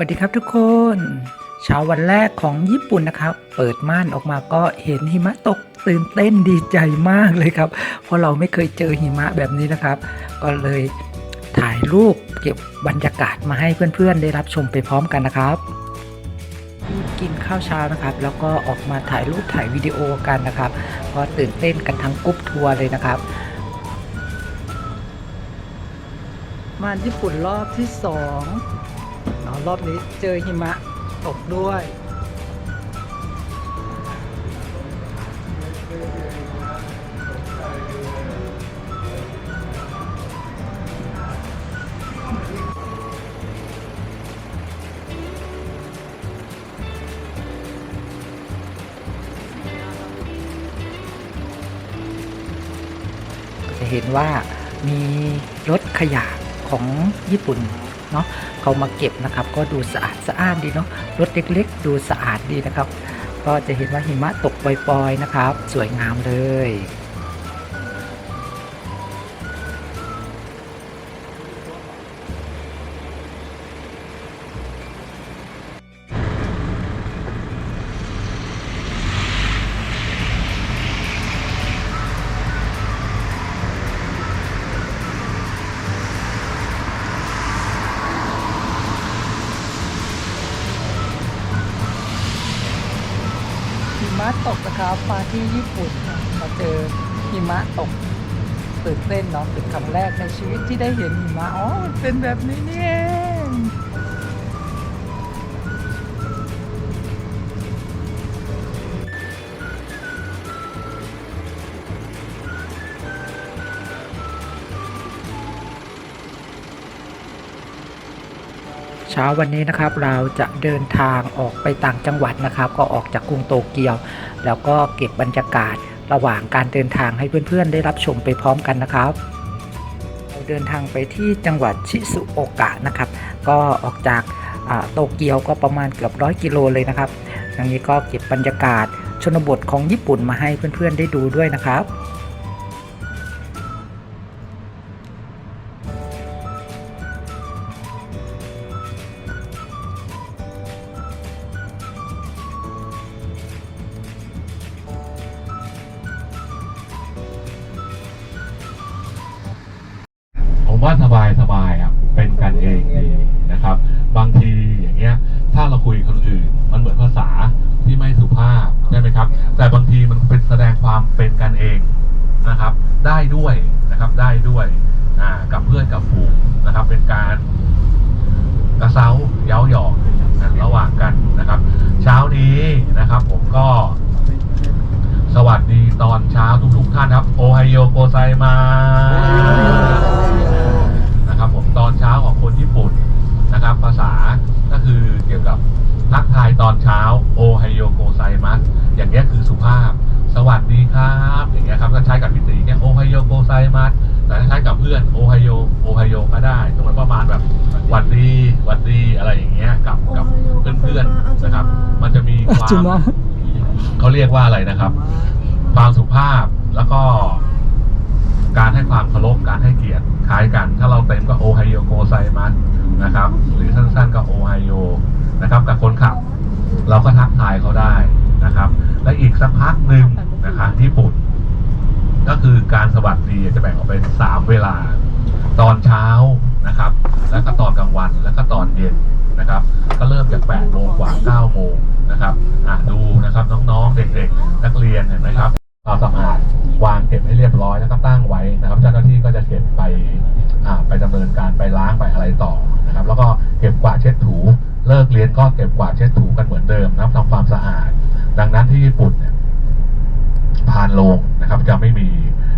วัสดีครับทุกคนเช้าวันแรกของญี่ปุ่นนะครับ เปิดม่านออกมาก็เห็นหิมะตกตื่นเต้นดีใจมากเลยครับ เพราะเราไม่เคยเจอหิมะแบบนี้นะครับ ก็เลยถ่ายรูปเก็บบรรยากาศมาให้เพื่อนๆ ได้รับชมไปพร้อมกันนะครับ กินข้าวเช้านะครับ แล้วก็ออกมาถ่ายรูปถ่ายวิดีโอกันนะครับ ก็ตื่นเต้นกันทั้งกรุ๊ปทัวร์เลยนะครับมาญี่ปุ่นรอบที่สอง รอบนี้เจอหิมะตกด้วย จะเห็นว่ามีรถขยะของญี่ปุ่น เนาะเขามาเก็บนะครับ ก็ดูสะอาดสะอ้านดีเนาะรถเล็กๆ ดูสะอาดดีนะครับ ก็จะเห็นว่าหิมะตกปล่อยๆนะครับ สวยงามเลย ครับมาที่ญี่ปุ่นมาเจอหิมะตกตื่นเต้นเนาะเป็นครั้งแรกในชีวิตที่ได้เห็นหิมะอ๋อมันเป็นแบบนี้นี่เอง ช้าวันนี้นะครับเราจะเดินทางออกไปต่างจังหวัดนะครับ ก็ออกจากกรุงโตเกียว แล้วก็เก็บบรรยากาศระหว่างการเดินทางให้เพื่อนๆ ได้รับชมไปพร้อมกันนะครับเราเดินทางไปที่จังหวัดชิซุโอกะนะครับ ก็ออกจากโตเกียวก็ประมาณเกือบร้อยกิโลเลยนะครับอย่างนี้ก็เก็บบรรยากาศชนบทของญี่ปุ่นมาให้เพื่อนๆ ได้ดูด้วยนะครับ สบายสบายครับเป็นกันเองดีนะครับ บางทีอย่างเงี้ย ถ้าเราคุยกับคนอื่น มันเหมือนภาษาที่ไม่สุภาพใช่ไหมครับ แต่บางทีมันเป็นแสดงความเป็นกันเองนะครับ ได้ด้วยนะครับได้ด้วยกับเพื่อนกับฝูงนะครับ เป็นการกระเซ้าเย้าหยอกระหว่างกันนะครับ เช้านี้นะครับ ผมก็สวัสดีตอนเช้าทุกๆท่านครับ โอไฮโอโกไซมานะครับผมตอนเช้าของคนญี่ปุ่นนะครับ ภาษาก็คือเกี่ยวกับทักทายตอนเช้าโอไฮโอโกไซมัสอย่างเงี้ยคือสุภาพ สวัสดีครับ อย่างเงี้ยครับก็ใช้กับพี่ตีเนี่ยโอไฮโอโกไซมัสแต่ถ้าใช้กับเพื่อนโอไฮโอโอไฮโอก็ได้ก็เหมือนประมาณแบบหวัดดีหวัดดีอะไรอย่างเงี้ยกับกับเพื่อนๆนะครับ มัน จะมีความเขาเรียกว่าอะไรนะครับ ความสุภาพแล้วก็ การให้ความเคารพการให้เกียรติคล้ายกัน ถ้าเราเต็มก็โอไฮโอโกไซมัสนะครับ หรือสั้นๆก็โอไฮโอนะครับกับคนขับ เราก็ทักทายเขาได้นะครับ และอีกสักพักหนึ่งนะครับญี่ปุ่น ก็คือการสวัสดีจะแบ่งออกเป็นสามเวลา ตอนเช้านะครับ แล้วก็ตอนกลางวันแล้วก็ตอนเย็นนะครับ ก็เริ่มจาก8โมงกว่า9โมง นะครับอะดูนะครับน้องๆ เด็กๆ นักเรียนเห็นไหมครับความสะอาดวางเก็บให้เรียบร้อยแล้วก็ตั้งไว้นะครับ เจ้าหน้าที่ก็จะเก็บไปอ่าไปดำเนินการไปล้างไปอะไรต่อนะครับ แล้วก็เก็บกวาดเช็ดถูเลิกเรียนก็เก็บกวาดเช็ดถูกันเหมือนเดิมนะครับทำความสะอาด ดังนั้นที่ญี่ปุ่นเนี่ยพานโรงนะครับจะไม่มี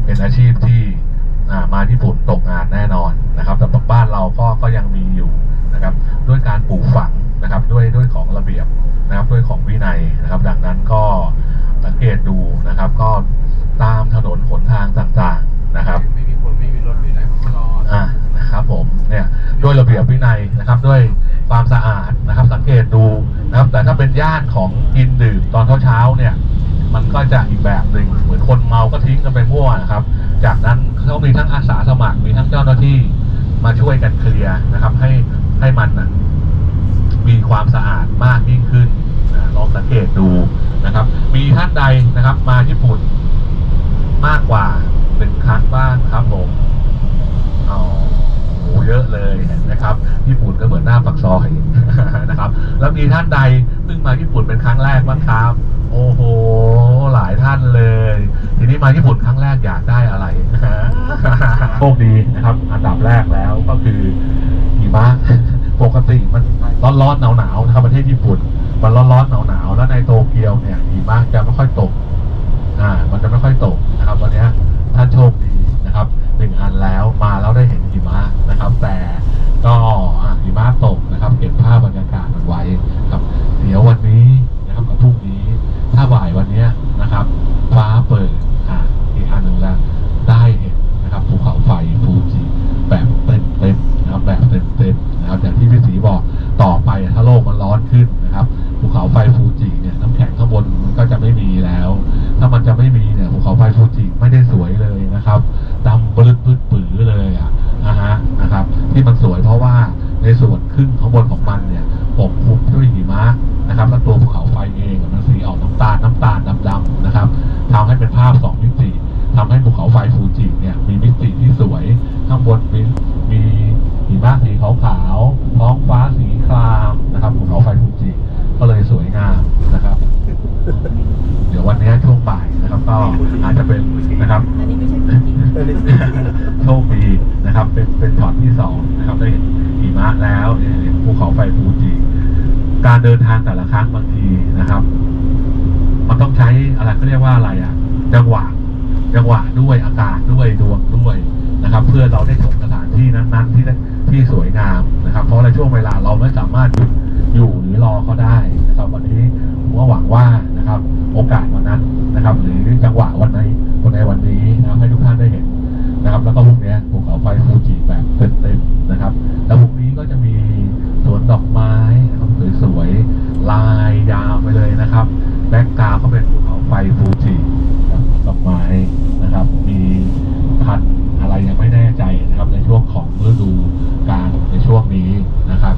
เป็นอาชีพที่อ่ามาญี่ปุ่นตกงานแน่นอนนะครับ แต่บ้านเราก็ก็ยังมีอยู่นะครับ ด้วยการปลูกฝัง นะครับด้วยด้วยของระเบียบนะครับด้วยของวินัยนะครับ ดังนั้นก็สังเกตดูนะครับ ก็ตามถนนหนทางต่างๆนะครับไม่มีคนไม่มีรถไม่ได้ผมรออ่านะครับผมเนี่ยด้วยระเบียบวินัยนะครับด้วยความสะอาดนะครับ สังเกตดูนะครับ แต่ถ้าเป็นย่านของกินดื่มตอนเช้าๆเนี่ยมันก็จะอีกแบบหนึ่งเหมือนคนเมาก็ทิ้งกันไปมั่วนะครับ จากนั้นเขามีทั้งอาสาสมัครมีทั้งเจ้าหน้าที่มาช่วยกันเคลียร์นะครับ ให้ให้มันนะ มีความสะอาดมากยิ่งขึ้นลองสังเกตดูนะครับ มีท่านใดนะครับมาญี่ปุ่นมากกว่าหนึ่งครั้งบ้างครับผมอ๋อโหเยอะเลยนะครับ ญี่ปุ่นก็เหมือนหน้าปักซอยนะครับ แล้วมีท่านใดเพิ่งมาญี่ปุ่นเป็นครั้งแรกบ้างครับ โอ้โห หลายท่านเลย ทีนี้มาญี่ปุ่นครั้งแรกอยากได้อะไรโชคดีนะครับ อันดับแรกแล้วก็คือหิมะ ปกติมันร้อนๆหนาวๆนะครับประเทศญี่ปุ่น มันร้อนๆหนาวๆแล้วในโตเกียวเนี่ยหิมะจะไม่ค่อยตกอ่ามันจะไม่ค่อยตกนะครับ วันนี้ท่านโชคดีนะครับหนึ่งอันแล้วมาแล้วได้เห็นหิมะนะครับ แต่ก็หิมะตกนะครับเก็บภาพบรรยากาศมันไว้ครับเดี๋ยววันนี้นะครับกับพรุ่งนี้ ถ้าบ่ายวันนี้นะครับฟ้าเปิด ที่พี่สีบอกต่อไปถ้าโลกมันร้อนขึ้นนะครับภูเขาไฟฟูจิเนี่ยน้ำแข็งข้างบนมันก็จะไม่มีแล้ว ถ้ามันจะไม่มีเนี่ยภูเขาไฟฟูจิไม่ได้สวยเลยนะครับดำปลืดปืดปื้อเลยอะนะฮะนะครับ ที่มันสวยเพราะว่าในส่วนครึ่งข้างบนของมันเนี่ยปกคลุมด้วยหิมะนะครับ แล้วตัวภูเขาไฟเองอะมันสีออกน้ำตาลน้ำตาลดำๆนะครับทำให้เป็นภาพสองมิติทำให้ภูเขาไฟฟูจิเนี่ยมีมิติที่สวยข้างบนมีมีหิมะสีขาวๆท้องฟ้าสีครามนะครับภูเขาไฟฟูจิก็เลยสวยงามนะครับ เดี๋ยววันนี้ช่วงบ่ายนะครับก็อาจจะเป็นนะครับ อันนี้ไม่ใช่จริง โชคดีนะครับ เป็นเป็นช็อตที่สองนะครับ ได้เห็นหิมะแล้ว เนี่ยเห็นภูเขาไฟฟูจิการเดินทางแต่ละครั้งบางทีนะครับ มันต้องใช้อะไรเขาเรียกว่าอะไรอะจังหวะจังหวะด้วยอากาศด้วยดวงด้วยนะครับ เพื่อเราได้ชมสถานที่นั้น ๆ ที่ได้ที่สวยงามนะครับ เพราะในช่วงเวลาเราไม่สามารถอยู่หรือรอเขาได้นะครับ วันนี้ผมก็หวังว่านะครับ โอกาสวันนั้นนะครับ หรือจังหวะวันในวันในวันนี้นะครับให้ทุกท่านได้เห็นนะครับ แล้วก็พรุ่งนี้ภูเขาไฟฟูจิแบบเต็มๆนะครับ แล้วพรุ่งนี้ก็จะมี สวนดอกไม้ครับสวยๆลายยาวไปเลยนะครับ แบ็กกราวก็เป็นภูเขาไฟฟูจิดอกไม้นะครับ มีพันอะไรยังไม่แน่ใจนะครับ ในช่วงของฤดูกาลในช่วงนี้นะครับ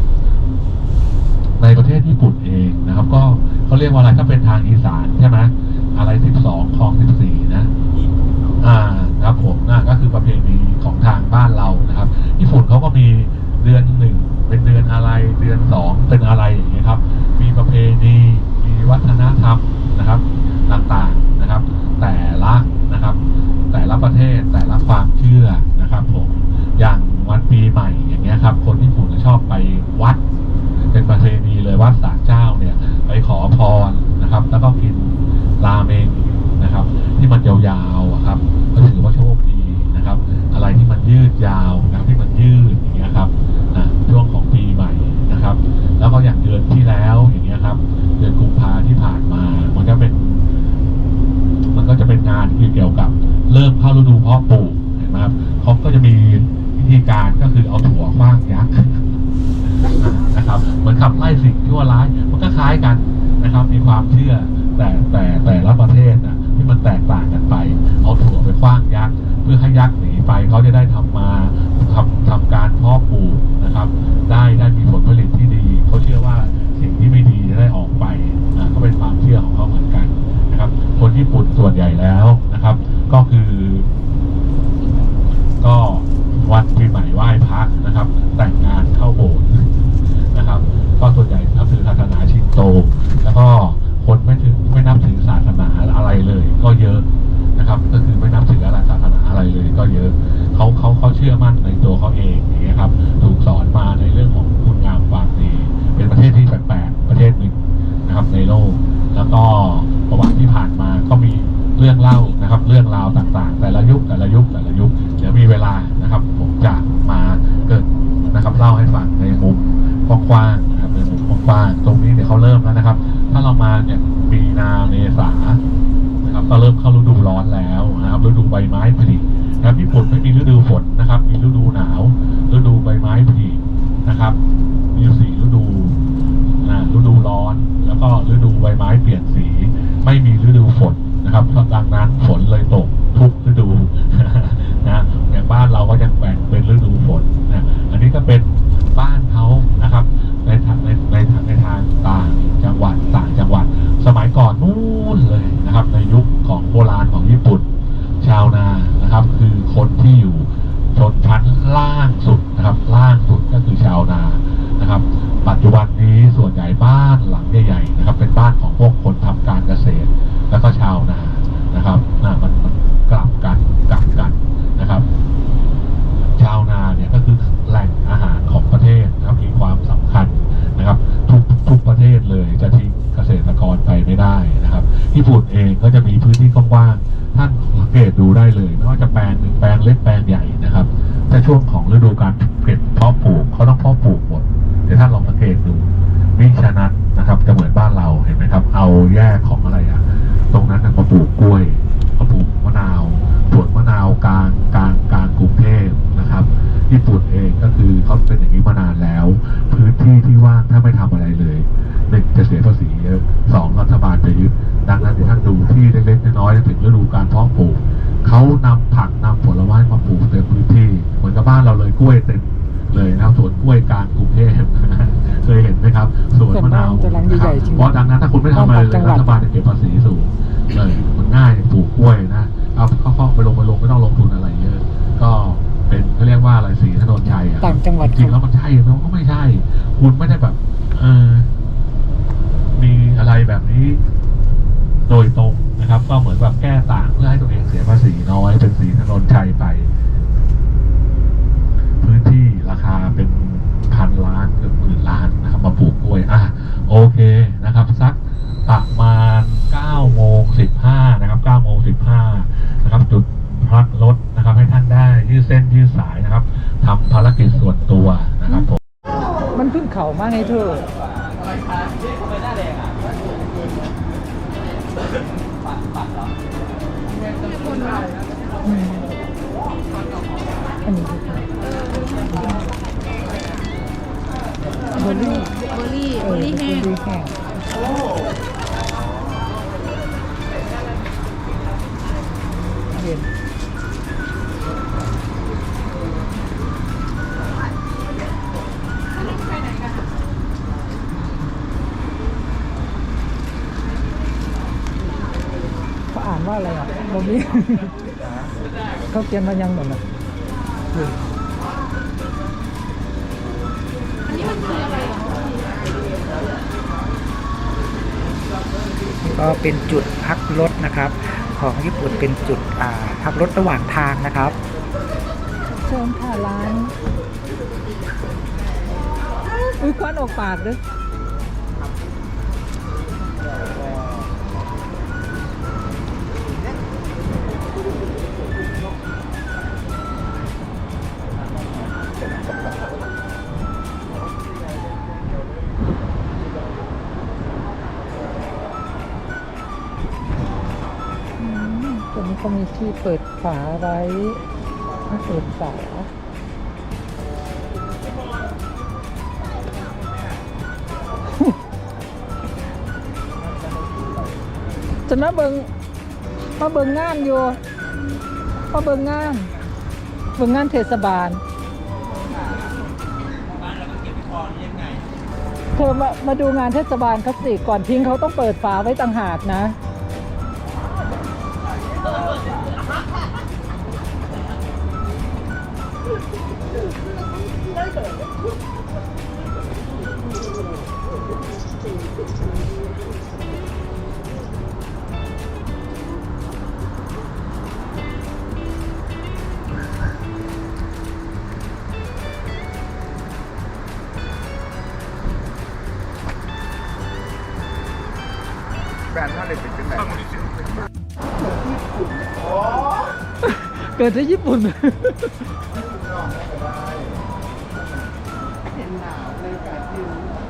ในประเทศญี่ปุ่นเองนะครับ ก็เขาเรียกว่าอะไรก็เป็นทางอีสานใช่ไหมอะไร12คลอง14นะอ่าครับผมนั่นก็คือประเพณีของทางบ้านเรานะครับ ญี่ปุ่นเขาก็มี ฒนธรรมนะครับต่างๆนะครับ แต่ละนะครับ แต่ละประเทศแต่ละความเชื่อนะครับผมอย่างวันปีใหม่อย่างเงี้ยครับ คนญี่ปุ่นจะชอบไปวัด เป็นประเพณีเลยวัดศาลเจ้าเนี่ยไปขอพรนะครับ แล้วก็กินราเมงนะครับ ที่มันยาวๆครับก็ถือว่าโชคดีนะครับ อะไรที่มันยืดยาวนะครับที่มันยืดอย่างเงี้ยครับนะช่วงของปีใหม่นะครับ แล้วก็อย่างเดือนที่แล้ว งานที่เกี่ยวกับเริ่มเข้าฤดูเพาะปลูกนไหมครับเขาก็จะมีวิธีการก็คือเอาถั่วขว้างยักษ์นะครับเหมือนขับไล่สิ่งชั่วร้ายมันก็คล้ายกันนะครับมีความเชื่อแต่แต่แต่ละประเทศนะที่มันแตกต่างกันไป เอาถั่วไปคว้างยักษ์เพื่อให้ยักษ์หนีไปเขาจะได้ทำมาทำทำการเพาะปลูกนะครับ ได้ได้มีผลผลิตที่ดีเขาเชื่อว่าสิ่งที่ไม่ดีจะได้ออกไปนะก็เป็นความเชื่อของเขาเหมือนกัน คนญี่ปุ่นส่วนใหญ่แล้วนะครับ ก็คือ ก็วันปีใหม่ไหว้พระนะครับ แต่งงานเข้าโบสถ์นะครับ ก็ส่วนใหญ่นับถือศาสนาชินโต แล้วก็คนไม่ถือไม่นับถือศาสนาอะไรเลย ก็เยอะนะครับ ก็คือไม่นับถืออะไรศาสนาอะไรเลย ก็เยอะเขาเขาเขาเชื่อมั่นในตัวเขาเองอย่างเงี้ยครับถู เรื่องราวต่างๆ แต่ละยุคแต่ละยุคแต่ละยุคเดี๋ยวมีเวลานะครับ ผมจะมาเกิดนะครับเล่าให้ฟังในมุมกว้างๆนะครับในมุมกว้างๆตรงนี้เดี๋ยวเขาเริ่มแล้วนะครับ ถ้าเรามาเนี่ยมีนาเมษานะครับก็เริ่มเข้าฤดูร้อนแล้วนะครับฤดูใบไม้ผลินะครับญี่ปุ่นไม่มีฤดูฝนนะครับ มีฤดูหนาวฤดูใบไม้ผลินะครับมีอยู่สี่ฤดูนะฤดูร้อน แล้วก็ฤดูใบไม้เปลี่ยนสี ไม่มีฤดูฝนนะครับเพราะดังนั้นฝน เลยตกทุกฤดู นะอย่างบ้านเราก็ยังแบ่งเป็นฤดูฝนนะอันนี้ก็เป็นบ้านเขานะครับ ในทางในในทางในทาง ล่างสุดนะครับ ล่างสุดก็คือชาวนานะครับ ปัจจุบันนี้ส่วนใหญ่บ้านหลังใหญ่ๆนะครับ เป็นบ้านของพวกคนทำการเกษตร แล้วก็ชาวนานะครับน่ะมันมันกลับกันกลับกันนะครับ ชาวนาเนี่ยก็คือแหล่งอาหารของประเทศนะครับมีความสำคัญนะครับ ทุกทุกประเทศเลยจะทิ้งเกษตรกรไปไม่ได้นะครับญี่ปุ่นเองก็ จะมีพื้นที่กว้างๆท่านสังเกตดูได้เลย ไม่ว่าจะแปลงหนึ่งแปลงเล็กแปลงใหญ่นะครับ แต่ช่วงของฤดูกาล ดังนั้นเดี๋ยวท่านดูที่เล็กๆน้อยๆถึงฤดูการเพาะปลูกเขานำผักนำผลไม้มาปลูกเต็มพื้นที่เหมือนกับบ้านเราเลยกล้วยเต็มเลยนะครับสวนกล้วยกลางกรุงเทพเคยเห็นไหมครับสวนมะนาวแต่หลังใหญ่ๆจริงเพราะดังนั้นถ้าคุณไม่ทำอะไรเลยจังหวัดรัฐบาลจะเก็บภาษีสูงเลยมันง่ายปลูกกล้วยนะเอาเข้าๆไปลงไปลงไม่ต้องลงทุนอะไรเยอะ ก็เป็นเขาเรียกว่าอะไรสีถนนชัยอะต่างจังหวัดจริงๆแล้วมันใช่ไหมมันก็ไม่ใช่ คุณไม่ได้แบบ เออมีอะไรแบบนี้ โดยตรงนะครับ ก็เหมือนแบบแก้ต่างเพื่อให้ตัวเองเสียภาษีน้อย เป็นสีถนนชัยไป พื้นที่ราคาเป็นพันล้านเกือบหมื่นล้านนะครับ มาปลูกกล้วยอะโอเคนะครับ สักประมาณ9โมง15นะครับ9โมง15นะครับ จุดพักรถนะครับ ให้ท่านได้ยืดเส้นยืดสายนะครับทำภารกิจส่วนตัวนะครับผมมันขึ้นเขามากไงเธอ อันนี้คือเบอร์รี่เบอร์รี่เบอร์รี่แห้งเย็น อะบอมี่เขาเขียนมายังหมดเลยอันนี้มันคืออะไรอะก็เป็นจุดพักรถนะครับ ของญี่ปุ่นเป็นจุดอ่าพักรถระหว่างทางนะครับเชิญค่ะร้านอุ้ยควันออกปากด้วย ก็มีที่เปิดฝาไว้ให้เปิดฝาจะมาเบิงมาเบิงงานอยู่มาเบิงงาน เบิงงานเทศบาลเธอมามาดูงานเทศบาลเขาสิก่อนทิ้งเขาต้องเปิดฝาไว้ต่างหากนะ เกิดที่ญี่ปุ่น เห็นหนาวเลการยืน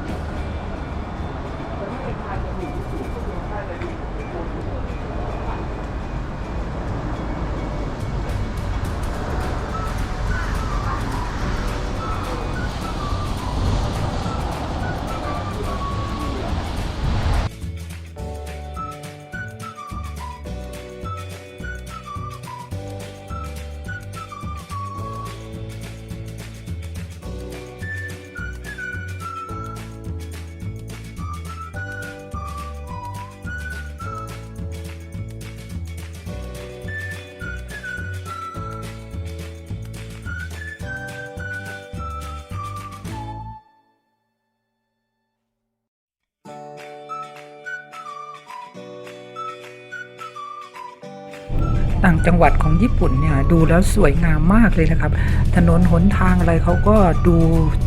ต่างจังหวัดของญี่ปุ่นเนี่ยดูแล้วสวยงามมากเลยนะครับ ถนนหนทางอะไรเขาก็ดู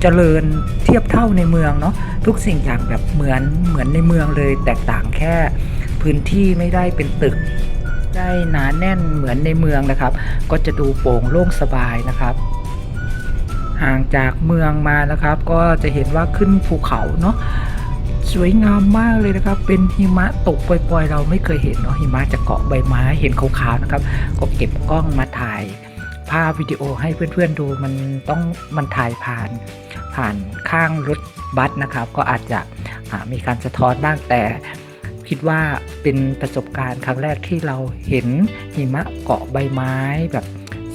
เจริญเทียบเท่าในเมืองเนาะทุกสิ่งอย่างแบบเหมือนเหมือนในเมืองเลย แตกต่างแค่พื้นที่ไม่ได้เป็นตึก ได้หนาแน่นเหมือนในเมืองนะครับ ก็จะดูโปร่งโล่งสบายนะครับ ห่างจากเมืองมานะครับ ก็จะเห็นว่าขึ้นภูเขาเนาะ สวยงามมากเลยนะครับ เป็นหิมะตกปล่อยๆ เราไม่เคยเห็นเนาะหิมะจะเกาะใบไม้เห็นขาวๆนะครับ ก็เก็บกล้องมาถ่ายภาพวิดีโอให้เพื่อนๆดูมันต้องมันถ่ายผ่าน ผ่านข้างรถบัสนะครับ ก็อาจจะมีการสะท้อนบ้างแต่ คิดว่าเป็นประสบการณ์ครั้งแรกที่เราเห็นหิมะเกาะใบไม้แบบ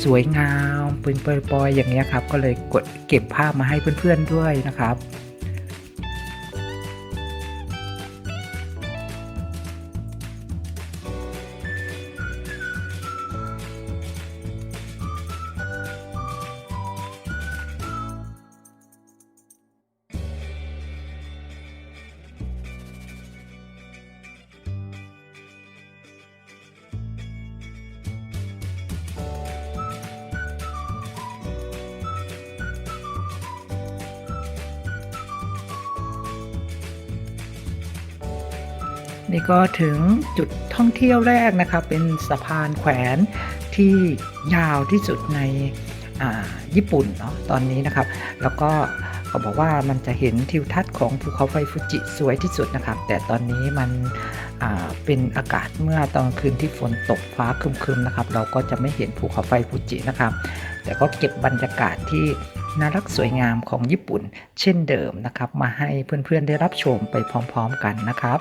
สวยงามเป็นปล่อยๆอย่างเงี้ครับ ก็เลยกดเก็บภาพมาให้เพื่อนๆด้วยนะครับ นี่ก็ถึงจุดท่องเที่ยวแรกนะครับเป็นสะพานแขวนที่ยาวที่สุดในญี่ปุ่นเนาะตอนนี้นะครับ แล้วก็เขาบอกว่ามันจะเห็นทิวทัศน์ของภูเขาไฟฟูจิสวยที่สุดนะครับ แต่ตอนนี้มันเป็นอากาศเมื่อตอนคืนที่ฝนตกฟ้าครึมๆนะครับ เราก็จะไม่เห็นภูเขาไฟฟูจินะครับ แต่ก็เก็บบรรยากาศที่น่ารักสวยงามของญี่ปุ่น เช่นเดิมนะครับ มาให้เพื่อนๆได้รับชมไปพร้อม ๆ กันนะครับ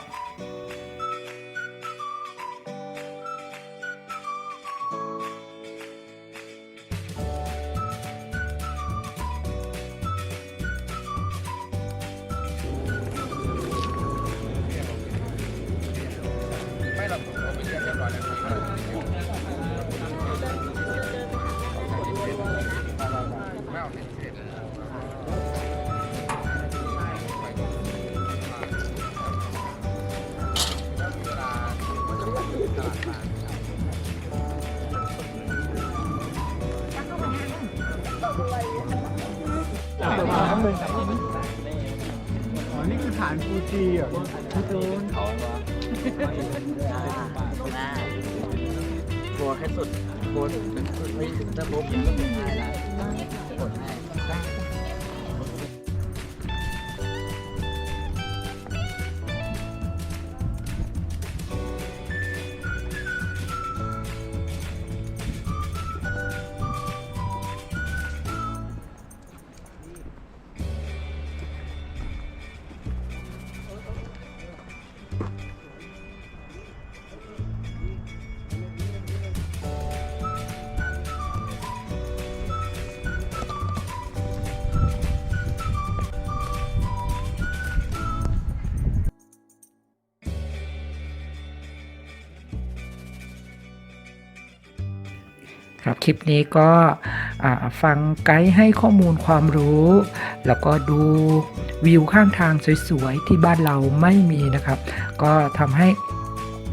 อ๋อนี่คือฐานฟูจิเหรอทุกโดนกลัวแค่สุดกลัวถึงสุดไม่ถึงจะปุ๊บยังก็ถึงได้ละกดให้ คลิปนี้ก็ฟังไกด์ให้ข้อมูลความรู้ แล้วก็ดูวิวข้างทางสวยๆ ที่บ้านเราไม่มีนะครับ ก็ทำให้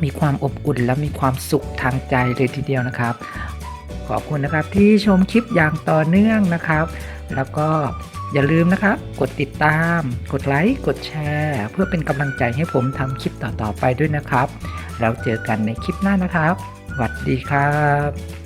มีความอบอุ่นและมีความสุขทางใจเลยทีเดียวนะครับ ขอบคุณนะครับที่ชมคลิปอย่างต่อเนื่องนะครับ แล้วก็อย่าลืมนะครับ กดติดตาม กดไลค์ กดแชร์ เพื่อเป็นกำลังใจให้ผมทำคลิปต่อๆไปด้วยนะครับ แล้วเจอกันในคลิปหน้านะครับสวัสดีครับ